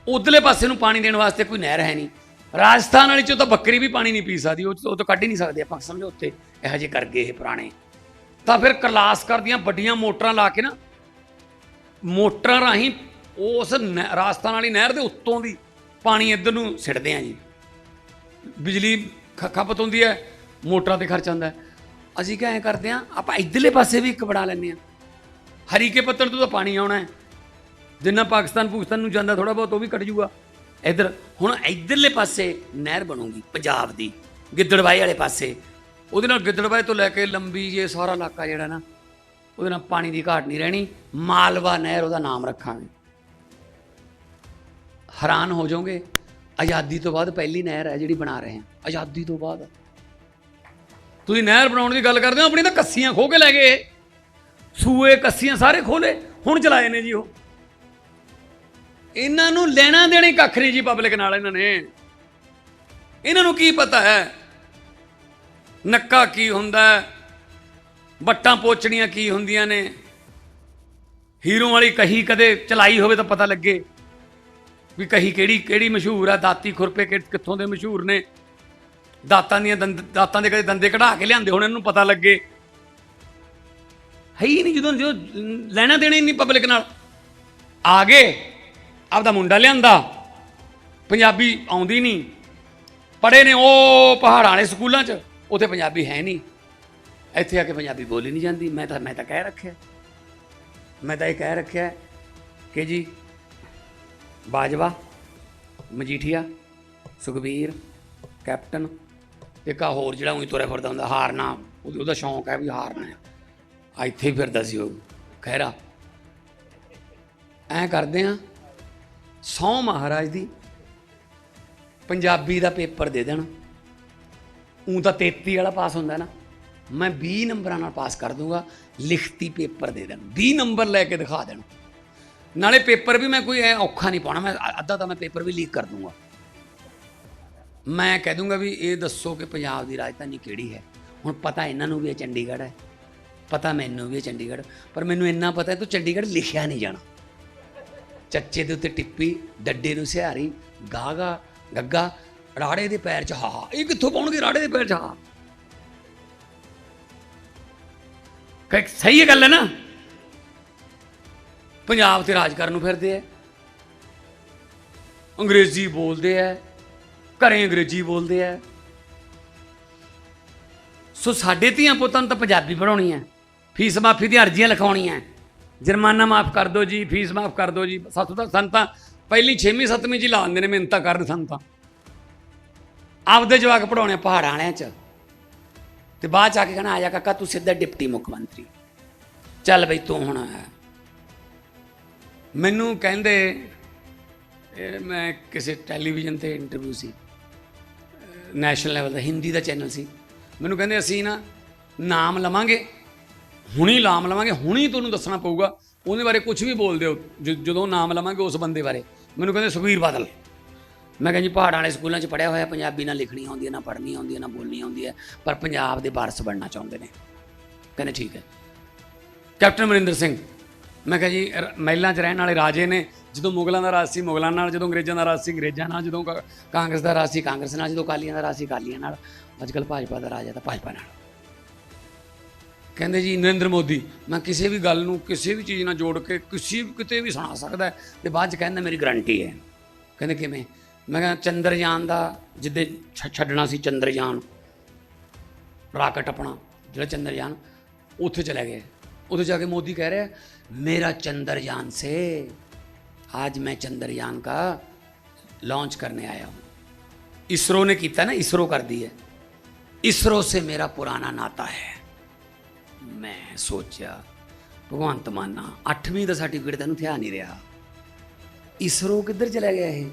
ਉਧਰਲੇ ਪਾਸੇ ਨੂੰ ਪਾਣੀ ਦੇਣ ਵਾਸਤੇ ਕੋਈ ਨਹਿਰ ਹੈ ਨਹੀਂ। ਰਾਜਸਥਾਨ ਵਾਲੀ ਚੋਂ ਤਾਂ ਬੱਕਰੀ ਵੀ ਪਾਣੀ ਨਹੀਂ ਪੀ ਸਕਦੀ, ਉਹ 'ਚ- ਉਹ ਤੋਂ ਕੱਢ ਹੀ ਨਹੀਂ ਸਕਦੇ ਆਪਾਂ, ਸਮਝੋ ਉੱਤੇ ਇਹੋ ਜਿਹੇ ਕਰ ਗਏ ਇਹ ਪੁਰਾਣੇ। ਤਾਂ ਫਿਰ ਕਰਲਾਸਕਰ ਦੀਆਂ ਵੱਡੀਆਂ ਮੋਟਰਾਂ ਲਾ ਕੇ ਨਾ, ਮੋਟਰਾਂ ਰਾਹੀਂ ਉਸ ਨਹਿ- ਰਾਜਸਥਾਨ ਵਾਲੀ ਨਹਿਰ ਦੇ ਉੱਤੋਂ ਦੀ ਪਾਣੀ ਇੱਧਰ ਨੂੰ ਸਿੱਟਦੇ ਆ ਜੀ। ਬਿਜਲੀ ਖਪਤ ਹੁੰਦੀ ਹੈ, ਮੋਟਰਾਂ ਤੇ ਖਰਚ ਆਉਂਦਾ ਅਸੀਂ ਕਿਆ ਐਂ ਕਰਦੇ ਆ ਆਪਾਂ ਇਧਰਲੇ ਪਾਸੇ ਵੀ ਇੱਕ ਬਣਾ ਲੈਂਦੇ ਆ ਹਰੀਕੇ ਪੱਤਣ ਤੋਂ ਤਾਂ ਪਾਣੀ ਆਉਣਾ ਹੈ। ਜਿੰਨਾ ਪਾਕਿਸਤਾਨ ਪਾਕਿਸਤਾਨ ਨੂੰ ਜਾਂਦਾ ਥੋੜਾ ਬਹੁਤ, ਉਹ ਵੀ ਕੱਟ ਜੂਗਾ ਇਧਰ, ਹੁਣ ਇਧਰਲੇ ਪਾਸੇ ਨਹਿਰ ਬਣੂਗੀ, ਪੰਜਾਬ ਦੀ, ਗਿੱਦੜਬਾਈ ਵਾਲੇ ਪਾਸੇ। ਉਹਦੇ ਨਾਲ ਗਿੱਦੜਬਾਈ ਤੋਂ ਲੈ ਕੇ ਲੰਬੀ ਇਹ ਸਾਰਾ ਇਲਾਕਾ ਜਿਹੜਾ ਨਾ, ਉਹਦੇ ਨਾਲ ਪਾਣੀ ਦੀ ਘਾਟ ਨਹੀਂ ਰਹਿਣੀ। ਮਾਲਵਾ ਨਹਿਰ ਉਹਦਾ ਨਾਮ ਰੱਖਾਂਗੇ। ਹੈਰਾਨ ਹੋ ਜਾਓਗੇ, ਆਜ਼ਾਦੀ ਤੋਂ ਬਾਅਦ ਪਹਿਲੀ ਨਹਿਰ ਹੈ ਜਿਹੜੀ ਬਣਾ ਰਹੇ ਹਾਂ। ਆਜ਼ਾਦੀ ਤੋਂ ਬਾਅਦ। ਤੁਸੀਂ ਨਹਿਰ ਬਣਾਉਣ ਦੀ ਗੱਲ ਕਰਦੇ ਹੋ ਆਪਣੀ ਤਾਂ ਕੱਸੀਆਂ ਖੋ ਕੇ ਲੈ ਗਏ। ਸੂਏ ਕੱਸੀਆਂ ਸਾਰੇ ਖੋਲੇ, ਹੁਣ ਚਲਾਏ ਨੇ ਜੀ ਉਹ। ਇਹਨਾਂ ਨੂੰ ਲੈਣਾ ਦੇਣਾ ਕੱਖ ਨਹੀਂ ਜੀ ਪਬਲਿਕ ਨਾਲ ਇਹਨਾਂ ਨੇ। ਇਹਨਾਂ ਨੂੰ ਕੀ ਪਤਾ ਹੈ? ਨੱਕਾ ਕੀ ਹੁੰਦਾ ਹੈ? ਬੱਟਾਂ ਪੋਚਣੀਆਂ ਕੀ ਹੁੰਦੀਆਂ ਨੇ? ਹੀਰੋ ਵਾਲੀ ਕਹੀ ਕਦੇ ਚਲਾਈ ਹੋਵੇ ਤਾਂ ਪਤਾ ਲੱਗੇ ਵੀ ਕਹੀ ਕਿਹੜੀ ਕਿਹੜੀ ਮਸ਼ਹੂਰ ਆ, ਦਾਤੀ ਖੁਰਪੇ ਕਿ- ਕਿੱਥੋਂ ਦੇ ਮਸ਼ਹੂਰ ਨੇ? ਦਾਤਾਂ ਦੀਆਂ ਦੰਦ, ਦਾਤਾਂ ਦੇ ਕਦੇ ਦੰਦੇ ਕਢਾ ਕੇ ਲਿਆਂਦੇ ਹੁਣ, ਇਹਨੂੰ ਪਤਾ ਲੱਗੇ। ਹੈ ਹੀ ਨਹੀਂ ਜਦੋਂ ਜਦੋਂ ਲੈਣਾ ਦੇਣਾ ਹੀ ਨਹੀਂ ਪਬਲਿਕ ਨਾਲ। ਆ ਗਏ, ਆਪਦਾ ਮੁੰਡਾ ਲਿਆਂਦਾ, ਪੰਜਾਬੀ ਆਉਂਦੀ ਨਹੀਂ। ਪੜੇ ਨੇ ਉਹ ਪਹਾੜਾਂ ਵਾਲੇ ਸਕੂਲਾਂ 'ਚ, ਉੱਥੇ ਪੰਜਾਬੀ ਹੈ ਨਹੀਂ। ਇੱਥੇ ਆ ਕੇ ਪੰਜਾਬੀ ਬੋਲੀ ਨਹੀਂ ਜਾਂਦੀ। ਮੈਂ ਤਾਂ ਮੈਂ ਤਾਂ ਕਹਿ ਰੱਖਿਆ। ਮੈਂ ਤਾਂ ਇਹ ਕਹਿ ਰੱਖਿਆ ਕਿ ਜੀ, ਬਾਜਵਾ, ਮਜੀਠੀਆ, ਸੁਖਬੀਰ, ਕੈਪਟਨ ਤੇ ਕਾ ਹੋਰ ਜਿਹੜਾ ਉਹੀ ਤੁਰਿਆ ਫਿਰਦਾ ਹੁੰਦਾ, ਹਾਰਨਾ। ਉਹਦਾ ਉਹਦਾ ਸ਼ੌਂਕ ਹੈ ਵੀ ਹਾਰਨਾ ਹੈ ਆ ਇੱਥੇ ਹੀ ਫਿਰਦਾ ਸੀ ਉਹ, ਖਹਿਰਾ। ਐ ਕਰਦੇ ਆ ਸੌ ਮਹਾਰਾਜ ਦੀ, ਪੰਜਾਬੀ ਦਾ ਪੇਪਰ ਦੇ ਦੇਣ। ਉਂ ਤਾਂ 33 ਵਾਲਾ ਪਾਸ ਹੁੰਦਾ ਨਾ, ਮੈਂ 20 ਨੰਬਰਾਂ ਨਾਲ ਪਾਸ ਕਰ ਦੂੰਗਾ, ਲਿਖਤੀ ਪੇਪਰ ਦੇ ਦੇਣ 20 ਨੰਬਰ ਲੈ ਕੇ ਦਿਖਾ ਦੇਣ। ਨਾਲੇ ਪੇਪਰ ਵੀ ਮੈਂ ਕੋਈ ਐ ਔਖਾ ਨਹੀਂ ਪਾਉਣਾ, ਮੈਂ ਅ- ਅੱਧਾ ਤਾਂ ਮੈਂ ਪੇਪਰ ਵੀ ਲੀਕ ਕਰ ਦੂੰਗਾ। ਮੈਂ ਕਹਿ ਦੂੰਗਾ ਵੀ ਇਹ ਦੱਸੋ ਕਿ ਪੰਜਾਬ ਦੀ ਰਾਜਧਾਨੀ ਕਿਹੜੀ ਹੈ? ਹੁਣ ਪਤਾ ਇਹਨਾਂ ਨੂੰ ਵੀ ਇਹ ਚੰਡੀਗੜ੍ਹ ਹੈ। ਪਤਾ ਮੈਨੂੰ ਵੀ ਹੈ ਚੰਡੀਗੜ੍ਹ, ਪਰ ਮੈਨੂੰ ਇੰਨਾ ਪਤਾ ਹੈ ਤੂੰ ਚੰਡੀਗੜ੍ਹ ਲਿਖਿਆ ਨਹੀਂ ਜਾਣਾ। ਚੱਚੇ ਦੇ ਉੱਤੇ ਟਿੱਪੀ, ਡੱਡੇ ਨੂੰ ਸਿਹਾਰੀ, ਗਾਗਾ, ਗੱਗਾ, ਰਾੜੇ ਦੇ ਪੈਰ 'ਚ ਹਾ ਇਹ ਕਿੱਥੋਂ ਪਾਉਣਗੇ ਰਾੜੇ ਦੇ ਪੈਰ 'ਚ ਹਾ ਕਿ ਸਹੀ ਗੱਲ ਹੈ ਨਾ। ਪੰਜਾਬ ਤੇ ਰਾਜ ਕਰਨ ਨੂੰ ਫਿਰਦੇ ਐ ਅੰਗਰੇਜ਼ੀ ਬੋਲਦੇ ਐ ਘਰੇ ਅੰਗਰੇਜ਼ੀ ਬੋਲਦੇ ਐ ਸੋ ਸਾਡੇ ਧੀਆਂ ਪੁੱਤਾਂ ਨੂੰ ਤਾਂ ਪੰਜਾਬੀ ਪੜਾਉਣੀ ਐ ਫੀਸ ਮਾਫੀ ਦੀਆਂ ਅਰਜ਼ੀਆਂ ਲਿਖਾਉਣੀਆਂ ਜੁਰਮਾਨਾ ਮਾਫ ਕਰ ਦਿਓ ਜੀ, ਫੀਸ ਮਾਫ ਕਰ ਦਿਓ ਜੀ। ਸਾਥੋਂ ਤਾਂ ਸਾਨੂੰ ਪਹਿਲੀ 6ਵੀਂ 7ਵੀਂ ਚ ਹੀ ਲਾ ਦਿੰਦੇ ਨੇ ਮਿਹਨਤਾਂ ਕਰਨ ਸੰਤਾਂ। ਆਪਦੇ ਜਵਾਕ ਪੜਾਉਣੇ ਪਹਾੜਾਂ ਵਾਲਿਆਂ ਚ। ਤੇ ਬਾਅਦ ਚ ਆ ਕੇ ਕਹਿਣਾ, ਆ ਜਾ ਕਾਕਾ, ਤੂੰ ਸਿੱਧਾ ਡਿਪਟੀ ਮੁੱਖ ਮੰਤਰੀ। ਚੱਲ ਬਈ ਤੂੰ ਹੁਣ, ਮੈਨੂੰ ਕਹਿੰਦੇ, ਇਹ ਮੈਂ ਕਿਸੇ ਟੈਲੀਵਿਜ਼ਨ ਤੇ ਇੰਟਰਵਿਊ ਸੀ। ਨੈਸ਼ਨਲ ਲੈਵਲ ਦਾ, ਹਿੰਦੀ ਦਾ ਚੈਨਲ ਸੀ। ਮੈਨੂੰ ਕਹਿੰਦੇ, ਅਸੀਂ ਨਾ ਨਾਮ ਲਵਾਂਗੇ। ਹੁਣੀ ਨਾਮ ਲਵਾਂਗੇ, ਹੁਣੀ ਤੁਹਾਨੂੰ ਦੱਸਣਾ ਪਊਗਾ। ਉਹਦੇ ਬਾਰੇ ਕੁਝ ਵੀ ਬੋਲ ਦਿਓ ਜਦੋਂ ਨਾਮ ਲਵਾਂਗੇ ਉਸ ਬੰਦੇ ਬਾਰੇ। ਮੈਨੂੰ ਕਹਿੰਦੇ ਸੁਖਬੀਰ ਬਾਦਲ। ਮੈਂ ਕਿਹਾ ਜੀ, ਪਹਾੜਾਂ ਵਾਲੇ ਸਕੂਲਾਂ 'ਚ ਪੜਿਆ ਹੋਇਆ, ਪੰਜਾਬੀ ਨਾ ਲਿਖਣੀ ਆਉਂਦੀ ਹੈ ਨਾ ਪੜ੍ਹਨੀ ਆਉਂਦੀ ਹੈ ਨਾ ਬੋਲਣੀ ਆਉਂਦੀ ਹੈ ਪਰ ਪੰਜਾਬ ਦੇ ਵਾਰਸ ਬਣਨਾ ਚਾਹੁੰਦੇ ਨੇ। ਕਹਿੰਦੇ ਠੀਕ ਹੈ। ਕੈਪਟਨ ਅਮਰਿੰਦਰ ਸਿੰਘ, ਮੈਂ ਕਿਹਾ ਜੀ, ਰ- ਮਹਿਲਾਂ 'ਚ ਰਹਿਣ ਵਾਲੇ ਰਾਜੇ ਨੇ। ਜਦੋਂ ਮੁਗਲਾਂ ਦਾ ਰਾਜ ਸੀ, ਮੁਗਲਾਂ ਨਾਲ, ਜਦੋਂ ਅੰਗਰੇਜ਼ਾਂ ਦਾ ਰਾਜ ਸੀ, ਅੰਗਰੇਜ਼ਾਂ ਨਾਲ, ਜਦੋਂ ਕਾ- ਕਾਂਗਰਸ ਦਾ ਰਾਜ ਸੀ, ਕਾਂਗਰਸ ਨਾਲ, ਜਦੋਂ ਅਕਾਲੀਆਂ ਦਾ ਰਾਜ ਸੀ, ਅਕਾਲੀਆਂ ਨਾਲ। ਅੱਜ ਕੱਲ੍ਹ ਭਾਜਪਾ ਦਾ ਰਾਜ ਹੈ ਤਾਂ ਭਾਜਪਾ ਨਾਲ। ਕਹਿੰਦੇ ਜੀ ਨਰਿੰਦਰ ਮੋਦੀ ਮੈਂ ਕਿਸੇ ਵੀ ਗੱਲ ਨੂੰ ਕਿਸੇ ਵੀ ਚੀਜ਼ ਨਾਲ ਜੋੜ ਕੇ ਕਿਸੇ ਵੀ ਕਿਤੇ ਵੀ ਸੁਣਾ ਸਕਦਾ ਹੈ ਤੇ ਬਾਅਦ ਚ ਕਹਿੰਦਾ ਮੇਰੀ ਗਰੰਟੀ ਹੈ ਕਹਿੰਦੇ ਕਿਵੇਂ ਮੈਂ ਕਿਹਾ ਚੰਦਰਯਾਨ ਦਾ ਜਿੱਦੇ ਛ- ਛੱਡਣਾ ਸੀ ਚੰਦਰਯਾਨ ਰਾਕਟ ਆਪਣਾ ਜਿਹੜਾ ਚੰਦਰਯਾਨ ਉੱਥੇ ਚਲਾ ਗਿਆ ਉੱਥੇ ਜਾ ਕੇ ਮੋਦੀ ਕਹਿ ਰਿਹਾ ਮੇਰਾ चंद्रयान से आज मैं चंद्रयान का लॉन्च करने आया हूं इसरो ने ਕੀਤਾ ਨਾ इसरो कर दी है इसरो से मेरा पुराना नाता है ਮੈਂ ਸੋਚਿਆ ਭਗਵੰਤ ਮਾਨਾ 8ਵੀਂ ਦਾ ਸਰਟੀਫਿਕੇਟ ਤੈਨੂੰ ਥਿਆ ਨਹੀਂ ਰਿਹਾ ਇਸਰੋ ਕਿੱਧਰ ਚਲਾ ਗਿਆ ਇਹ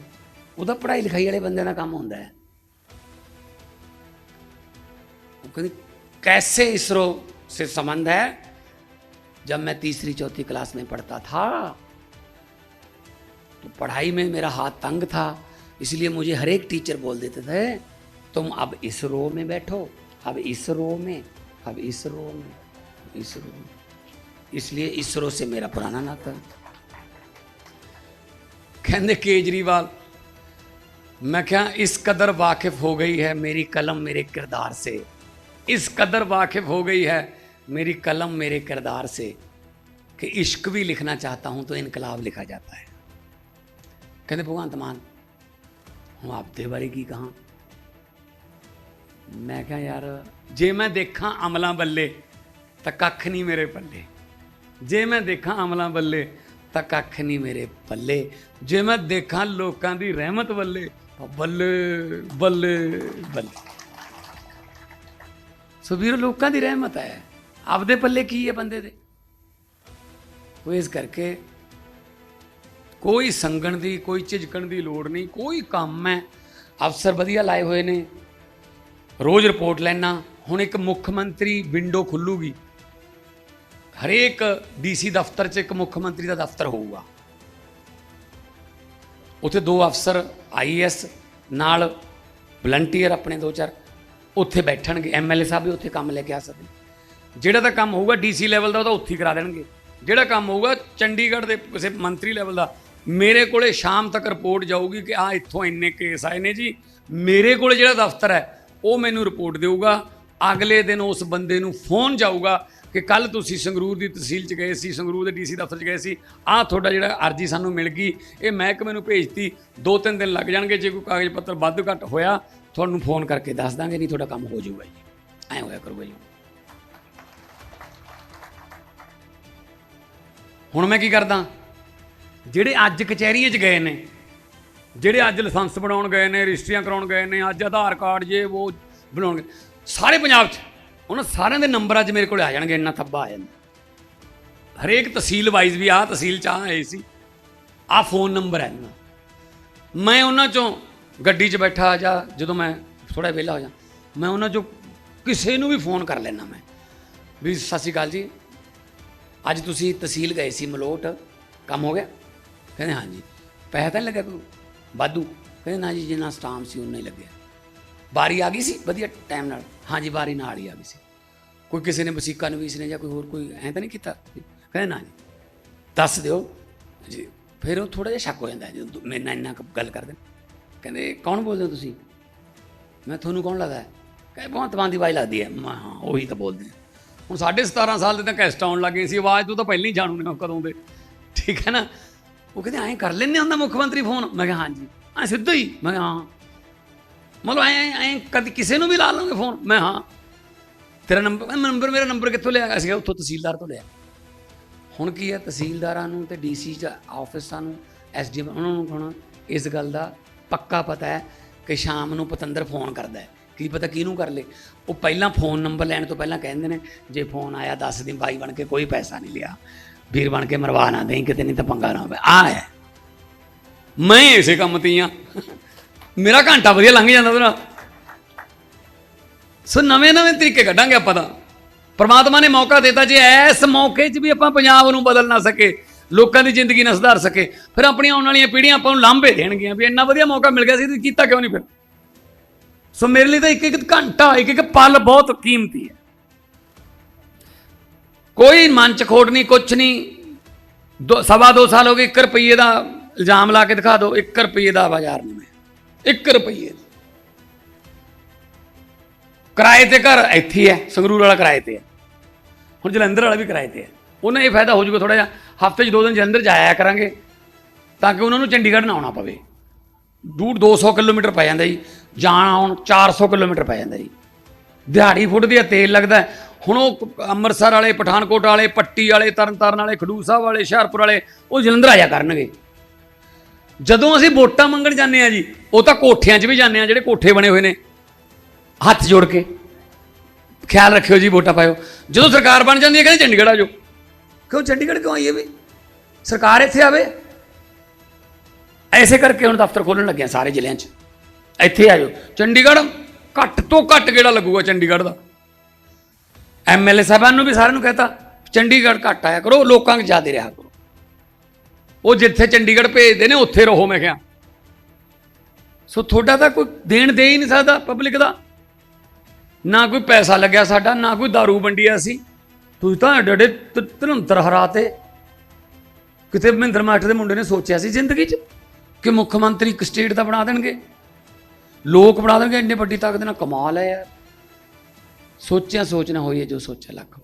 ਉਹਦਾ ਪੜ੍ਹਾਈ ਲਿਖਾਈ ਵਾਲੇ ਬੰਦਿਆਂ ਦਾ ਕੰਮ ਹੁੰਦਾ ਹੈ वो कहते कैसे इसरो से संबंध है जब मैं तीसरी चौथी क्लास में पढ़ता था तो पढ़ाई में मेरा हाथ तंग था इसलिए मुझे हर एक टीचर बोल देते थे तुम अब इसरो में बैठो अब इसरो में अब इसरो में इसरो इसलिए इसरो से मेरा पुराना नाता कहने केजरीवाल, मैं क्या इस कदर वाकिफ हो गई है मेरी कलम मेरे किरदार से? इस कदर वाकिफ हो गई है मेरी कलम मेरे किरदार से कि इश्क भी लिखना चाहता हूँ तो इनकलाब लिखा जाता है। कहते भगवंत मान हूँ आप दे की कहा? मैं क्या यार, जे मैं देखा अमला बल्ले ਤਾਂ ਕੱਖ ਨਹੀਂ ਮੇਰੇ ਪੱਲੇ। ਜੇ ਮੈਂ ਦੇਖਾਂ ਅਮਲਾਂ ਬੱਲੇ, ਤਾਂ ਕੱਖ ਨਹੀਂ ਮੇਰੇ ਪੱਲੇ। ਜੇ ਮੈਂ ਦੇਖਾਂ ਲੋਕਾਂ ਦੀ ਰਹਿਮਤ ਬੱਲੇ, ਤਾਂ ਬੱਲੇ ਬੱਲੇ ਬੱਲੇ। ਸੋ ਵੀਰ, ਲੋਕਾਂ ਦੀ ਰਹਿਮਤ ਹੈ। ਆਪਦੇ ਪੱਲੇ ਕੀ ਹੈ ਬੰਦੇ ਦੇ? ਉਹ ਇਸ ਕਰਕੇ ਕੋਈ ਸੰਗਣ ਦੀ, ਕੋਈ ਝਿਜਕਣ ਦੀ ਲੋੜ ਨਹੀਂ। ਕੋਈ ਕੰਮ ਹੈ। ਅਫਸਰ ਵਧੀਆ ਲਾਏ ਹੋਏ ਨੇ। ਰੋਜ਼ ਰਿਪੋਰਟ ਲੈਣਾ ਹੁਣ ਇੱਕ ਮੁੱਖ ਮੰਤਰੀ ਵਿੰਡੋ ਖੁੱਲੂਗੀ। ਹਰੇਕ ਡੀਸੀ ਦਫ਼ਤਰ 'ਚ ਇੱਕ ਮੁੱਖ ਮੰਤਰੀ ਦਾ ਦਫ਼ਤਰ ਹੋਊਗਾ। ਉੱਥੇ ਦੋ ਅਫਸਰ ਆਈਐਸ ਨਾਲ ਵਲੰਟੀਅਰ ਆਪਣੇ ਦੋ ਚਾਰ, ਉੱਥੇ ਬੈਠਣਗੇ। ਐਮਐਲਏ ਸਾਹਿਬ ਵੀ ਉੱਥੇ ਕੰਮ ਲੈ ਕੇ ਆ ਸਕਦੇ। ਜਿਹੜਾ ਤਾਂ ਕੰਮ ਹੋਊਗਾ ਡੀਸੀ ਲੈਵਲ ਦਾ, ਉਹ ਤਾਂ ਉੱਥੇ ਹੀ ਕਰਾ ਦੇਣਗੇ। ਜਿਹੜਾ ਕੰਮ ਹੋਊਗਾ ਚੰਡੀਗੜ੍ਹ ਦੇ ਕਿਸੇ ਮੰਤਰੀ ਲੈਵਲ ਦਾ, ਮੇਰੇ ਕੋਲੇ ਸ਼ਾਮ ਤੱਕ ਰਿਪੋਰਟ ਜਾਊਗੀ ਕਿ ਆ ਇੱਥੋਂ ਇੰਨੇ ਕੇਸ ਆਏ ਨੇ ਜੀ। ਮੇਰੇ ਕੋਲੇ ਜਿਹੜਾ ਦਫ਼ਤਰ ਹੈ, ਉਹ ਮੈਨੂੰ ਰਿਪੋਰਟ ਦੇਊਗਾ। ਅਗਲੇ ਦਿਨ ਉਸ ਬੰਦੇ ਨੂੰ ਫੋਨ ਜਾਊਗਾ ਕਿ ਕੱਲ ਤੁਸੀਂ ਸੰਗਰੂਰ ਦੀ ਤਹਿਸੀਲ ਚ ਗਏ ਸੀ, ਸੰਗਰੂਰ ਦੇ ਡੀਸੀ ਦਫ਼ਤਰ ਚ ਗਏ ਸੀ, ਆਹ ਤੁਹਾਡਾ ਜਿਹੜਾ ਅਰਜੀ ਸਾਨੂੰ ਮਿਲ ਗਈ, ਇਹ ਮਹਿਕਮੇ ਨੂੰ ਭੇਜਤੀ ਦੋ ਤਿੰਨ ਦਿਨ ਲੱਗ ਜਾਣਗੇ, ਜੇ ਕੋਈ ਕਾਗਜ਼ ਪੱਤਰ ਵੱਧ ਘੱਟ ਹੋਇਆ, ਤੁਹਾਨੂੰ ਫੋਨ ਕਰਕੇ ਦੱਸ ਦਾਂਗੇ, ਨਹੀਂ ਤੁਹਾਡਾ ਕੰਮ ਹੋ ਜਾਊਗਾ ਜੀ। ਐਂ ਹੋਇਆ ਕਰੂਗਾ ਜੀ। ਹੁਣ ਮੈਂ ਕੀ ਕਰਦਾ? ਜਿਹੜੇ ਅੱਜ ਕਚਹਿਰੀਆਂ 'ਚ ਗਏ ਨੇ, ਜਿਹੜੇ ਅੱਜ ਲਾਇਸੈਂਸ ਬਣਾਉਣ ਗਏ ਨੇ, ਰਜਿਸਟਰੀਆਂ ਕਰਾਉਣ ਗਏ ਨੇ, ਅੱਜ ਆਧਾਰ ਕਾਰਡ, ਜੇ ਉਹ ਬਣਾਉਣ ਗਏ ਸਾਰੇ ਪੰਜਾਬ 'ਚ ਉਹਨਾਂ ਸਾਰਿਆਂ ਦੇ ਨੰਬਰ ਅੱਜ ਮੇਰੇ ਕੋਲ ਆ ਜਾਣਗੇ, ਇੰਨਾ ਥੱਬਾ ਆ ਜਾਂਦਾ। ਹਰੇਕ ਤਹਿਸੀਲ ਵਾਈਜ਼ ਵੀ ਆਹ ਤਹਿਸੀਲ ਚ ਆਹ ਆਏ ਸੀ। ਆਹ ਫੋਨ ਨੰਬਰ ਹੈ ਇਹਨਾਂ ਮੈਂ ਉਹਨਾਂ ਚੋਂ ਗੱਡੀ 'ਚ ਬੈਠਾ ਜਾਂ ਜਦੋਂ ਮੈਂ ਥੋੜਾ ਵਿਹਲਾ ਹੋ ਜਾ, ਮੈਂ ਉਹਨਾਂ ਚੋਂ ਕਿਸੇ ਨੂੰ ਵੀ ਫੋਨ ਕਰ ਲੈਣਾ ਮੈਂ। ਵੀ ਸਤਿ ਸ਼੍ਰੀ ਅਕਾਲ ਜੀ, ਅੱਜ ਤੁਸੀਂ ਤਹਿਸੀਲ ਗਏ ਸੀ ਮਲੋਟ, ਕੰਮ ਹੋ ਗਿਆ? ਕਹਿੰਦੇ ਹਾਂਜੀ। ਪੈਸਾ ਤਾਂ ਨਹੀਂ ਲੱਗਿਆ ਕੋਈ? ਵਾਧੂ। ਕਹਿੰਦੇ ਨਾ ਜੀ, ਜਿੰਨਾ ਸਟਾਮ ਸੀ ਉਨਾ ਹੀ ਲੱਗਿਆ। ਬਾਰੀ ਆ ਗਈ ਸੀ, ਵਧੀਆ ਟਾਈਮ ਨਾਲ। ਹਾਂਜੀ, ਬਾਰੀ ਨਾਲ ਹੀ ਆ ਗਈ ਸੀ। ਕੋਈ ਕਿਸੇ ਨੇ ਵਸੀਕਾ ਨਵੀਸ ਨੇ ਜਾਂ ਕੋਈ ਹੋਰ ਕੋਈ ਐਂ ਤਾਂ ਨਹੀਂ ਕੀਤਾ? ਕਹਿੰਦੇ ਨਾ ਜੀ, ਦੱਸ ਦਿਓ। ਜੀ, ਫਿਰ ਉਹ ਥੋੜਾ ਜਿਹਾ ਸ਼ੱਕ ਹੋ ਜਾਂਦਾ, ਜਦੋਂ ਮੇਰੇ ਨਾਲ ਇੰਨਾ ਕੁ ਗੱਲ ਕਰਦੇ ਕਹਿੰਦੇ, ਕੌਣ ਬੋਲਦੇ ਹੋ ਤੁਸੀਂ? ਮੈਂ, ਤੁਹਾਨੂੰ ਕੌਣ ਲੱਗਦਾ ਹੈ? ਕਹਿੰਦੇ, ਬਹੁਤ ਦੀ ਆਵਾਜ਼ ਲੱਗਦੀ ਹੈ। ਮੈਂ, ਹਾਂ, ਉਹੀ ਤਾਂ ਬੋਲਦੇ ਆ ਹੁਣ ਸਾਡੇ 17 ਸਾਲ ਦੇ ਤਾਂ ਕੈਸਟ ਆਉਣ ਲੱਗੇ ਸੀ, ਆਵਾਜ਼ ਤੋਂ ਤਾਂ ਪਹਿਲਾਂ ਹੀ ਜਾਣੂ ਨੇ ਉਹ ਕਦੋਂ ਦੇ। ਠੀਕ ਹੈ ਨਾ? ਉਹ ਕਹਿੰਦੇ, ਐਂ ਕਰ ਲੈਂਦੇ ਹੁੰਦਾ ਮੁੱਖ ਮੰਤਰੀ ਫੋਨ? ਮੈਂ ਕਿਹਾ, ਹਾਂਜੀ। ਐਂ ਸਿੱਧਾ ਹੀ? ਮੈਂ ਕਿਹਾ, ਹਾਂ। ਮਤਲਬ ਐਂ ਐਂ ਕਦੀ ਕਿਸੇ ਨੂੰ ਵੀ ਲਾ ਲਵਾਂਗੇ ਫੋਨ। ਮੈਂ ਹਾਂ। ਤੇਰਾ ਨੰਬਰ ਨੰਬਰ, ਮੇਰਾ ਨੰਬਰ ਕਿੱਥੋਂ ਲਿਆ? ਸੀਗਾ ਉੱਥੋਂ ਤਹਿਸੀਲਦਾਰ ਤੋਂ ਲਿਆ। ਹੁਣ ਕੀ ਹੈ? ਤਹਿਸੀਲਦਾਰਾਂ ਨੂੰ ਤੇ ਡੀਸੀ ਚ ਆਫਿਸਾਂ ਨੂੰ ਐਸਡੀਐਮ ਉਹਨਾਂ ਨੂੰ ਹੁਣ ਇਸ ਗੱਲ ਦਾ ਪੱਕਾ ਪਤਾ ਹੈ ਕਿ ਸ਼ਾਮ ਨੂੰ ਪਤੰਦਰ ਫੋਨ ਕਰਦਾ ਹੈ। ਕੀ ਪਤਾ ਕਿਹਨੂੰ ਕਰ ਲੇ। ਉਹ ਪਹਿਲਾਂ ਫੋਨ ਨੰਬਰ ਲੈਣ ਤੋਂ ਪਹਿਲਾਂ ਕਹਿੰਦੇ ਨੇ, ਜੇ ਫੋਨ ਆਇਆ ਦੱਸ ਦਿਨ ਬਾਈ ਬਣ ਕੇ ਕੋਈ ਪੈਸਾ ਨਹੀਂ ਲਿਆ, ਵੀਰ ਬਣ ਕੇ ਮਰਵਾ ਨਾ ਦੇਂ ਕਿਤੇ ਨਹੀਂ ਤਾਂ ਪੰਗਾ ਨਾ ਹੋਵੇ। ਆ ਹੈ। ਮੈਂ ਇਸੇ ਕੰਮ ਤੇ ਹੀ ਆ ਮੇਰਾ ਘੰਟਾ ਵਧੀਆ ਲੰਘ ਜਾਂਦਾ ਉਹਦੇ ਨਾਲ। ਸੋ ਨਵੇਂ ਨਵੇਂ ਤਰੀਕੇ ਕੱਢਾਂਗੇ ਆਪਾਂ ਤਾਂ। ਪਰਮਾਤਮਾ ਨੇ ਮੌਕਾ ਦਿੱਤਾ ਜੇ ਇਸ ਮੌਕੇ 'ਚ ਵੀ ਆਪਾਂ ਪੰਜਾਬ ਨੂੰ ਬਦਲ ਨਾ ਸਕੇ, ਲੋਕਾਂ ਦੀ ਜ਼ਿੰਦਗੀ ਨਾ ਸੁਧਾਰ ਸਕੇ, ਫਿਰ ਆਪਣੀਆਂ ਆਉਣ ਵਾਲੀਆਂ ਪੀੜ੍ਹੀਆਂ ਆਪਾਂ ਨੂੰ ਲਾਂਭੇ ਦੇਣਗੀਆਂ ਵੀ ਇੰਨਾ ਵਧੀਆ ਮੌਕਾ ਮਿਲ ਗਿਆ ਸੀ, ਤੁਸੀਂ ਕੀਤਾ ਕਿਉਂ ਨਹੀਂ ਫਿਰ? ਸੋ ਮੇਰੇ ਲਈ ਤਾਂ ਇੱਕ ਇੱਕ ਘੰਟਾ, ਇੱਕ ਇੱਕ ਪਲ ਬਹੁਤ ਕੀਮਤੀ ਹੈ। ਕੋਈ ਮਨ ਚ ਖੋਟ ਨਹੀਂ, ਕੁਛ ਨਹੀਂ। ਦੋ, ਸਵਾ ਦੋ ਸਾਲ ਹੋ ਗਏ 1 ਰੁਪਏ ਦਾ ਇਲਜ਼ਾਮ ਲਾ ਕੇ ਦਿਖਾ ਦਿਓ 1 ਰੁਪਏ ਦਾ ਬਾਜ਼ਾਰ ਨਹੀਂ। ਮੈਂ 1 ਰੁਪਏ ਕਿਰਾਏ ਤੇ ਘਰ ਇੱਥੇ ਹੈ, ਸੰਗਰੂਰ ਵਾਲਾ ਕਿਰਾਏ ਤੇ ਹੈ। ਹੁਣ ਜਲੰਧਰ ਵਾਲਾ ਵੀ ਕਿਰਾਏ ਤੇ ਹੈ। ਉਹਨਾਂ ਇਹ ਫਾਇਦਾ ਹੋ ਜਾਊਗਾ ਥੋੜਾ ਜਿਹਾ, ਹਫ਼ਤੇ 'ਚ ਦੋ ਦਿਨ ਜਲੰਧਰ ਜਾਇਆ ਕਰਾਂਗੇ, ਤਾਂ ਕਿ ਉਹਨਾਂ ਨੂੰ ਚੰਡੀਗੜ੍ਹ ਨਾ ਆਉਣਾ ਪਵੇ। ਦੂਰ 200 ਕਿਲੋਮੀਟਰ ਪੈ ਜਾਂਦਾ ਜੀ, ਜਾਣ ਆਉਣ 400 ਕਿਲੋਮੀਟਰ ਪੈ ਜਾਂਦਾ ਜੀ। ਦਿਹਾੜੀ ਫੁੱਟ ਦੀ ਤੇਲ ਲੱਗਦਾ ਹੁਣ ਉਹ ਅੰਮ੍ਰਿਤਸਰ ਵਾਲੇ, ਪਠਾਨਕੋਟ ਵਾਲੇ, ਪੱਟੀ ਵਾਲੇ, ਤਰਨਤਾਰਨ ਵਾਲੇ, ਖਡੂਰ ਸਾਹਿਬ ਵਾਲੇ, ਹੁਸ਼ਿਆਰਪੁਰ ਵਾਲੇ, ਉਹ ਜਲੰਧਰ ਆਇਆ ਕਰਨਗੇ। ਜਦੋਂ ਅਸੀਂ ਵੋਟਾਂ ਮੰਗਣ ਜਾਂਦੇ ਆ ਜੀ, ਉਹ ਤਾਂ ਕੋਠਿਆਂ 'ਚ ਵੀ ਜਾਂਦੇ ਆ ਜਿਹੜੇ ਕੋਠੇ ਬਣੇ ਹੋਏ ਨੇ। ਹੱਥ ਜੋੜ ਕੇ। ਖਿਆਲ ਰੱਖਿਓ ਜੀ, ਵੋਟਾਂ ਪਾਇਓ। ਜਦੋਂ ਸਰਕਾਰ ਬਣ ਜਾਂਦੀ ਹੈ, ਕਹਿੰਦੇ ਚੰਡੀਗੜ੍ਹ ਆ ਜਾਓ। ਕਿਉਂ, ਚੰਡੀਗੜ੍ਹ ਕਿਉਂ ਆਈਏ ਵੀ? ਸਰਕਾਰ ਇੱਥੇ ਆਵੇ। ਐਸੇ ਕਰਕੇ ਹੁਣ ਦਫ਼ਤਰ ਖੋਲਣ ਲੱਗੇ ਆ ਸਾਰੇ ਜ਼ਿਲ੍ਹਿਆਂ 'ਚ। ਇੱਥੇ ਆ ਜਾਓ। ਚੰਡੀਗੜ੍ਹ ਘੱਟ ਤੋਂ ਘੱਟ ਕਿਹੜਾ ਲੱਗੂਗਾ ਚੰਡੀਗੜ੍ਹ ਦਾ? ਐਮਐਲਏ ਸਾਹਿਬਾਨ ਨੂੰ ਵੀ ਸਾਰਿਆਂ ਨੂੰ ਕਹਤਾ, ਚੰਡੀਗੜ੍ਹ ਘੱਟ ਆਇਆ ਕਰੋ, ਲੋਕਾਂ 'ਚ ਜ਼ਿਆਦਾ ਰਿਹਾ ਕਰੋ। ਉਹ ਜਿੱਥੇ ਚੰਡੀਗੜ੍ਹ ਭੇਜਦੇ ਨੇ, ਉੱਥੇ ਰਹੋ ਮੈਂ ਕਿਹਾ। ਸੋ ਤੁਹਾਡਾ ਤਾਂ ਕੋਈ ਦੇਣ ਦੇ ਹੀ ਨਹੀਂ ਸਕਦਾ ਪਬਲਿਕ ਦਾ। ਨਾ ਕੋਈ ਪੈਸਾ ਲੱਗਿਆ ਸਾਡਾ, ਨਾ ਕੋਈ दारू ਵੰਡੀ ਆ ਅਸੀਂ। ਤੁਸੀਂ ਤਾਂ ਡੜੇ ਧਰੰਤਰ ਹਰਾਤੇ। ਕਿਤੇ ਮਹਿੰਦਰ ਮਾਠ ਦੇ ਮੁੰਡੇ ਨੇ ਸੋਚਿਆ ਸੀ ਜ਼ਿੰਦਗੀ 'ਚ ਕਿ ਮੁੱਖ ਮੰਤਰੀ ਇੱਕ ਸਟੇਟ ਦਾ ਬਣਾ ਦੇਣਗੇ? ਲੋਕ ਬਣਾ ਦੇਣਗੇ, ਇੰਨੇ ਵੱਡੀ ਤਾਕਤ ਨਾਲ ਕਮਾਲ ਹੈ ਯਾਰ। ਸੋਚਿਆ ਸੋਚਣਾ ਹੋਈ ਹੈ ਜੋ ਸੋਚਿਆ ਲੱਖ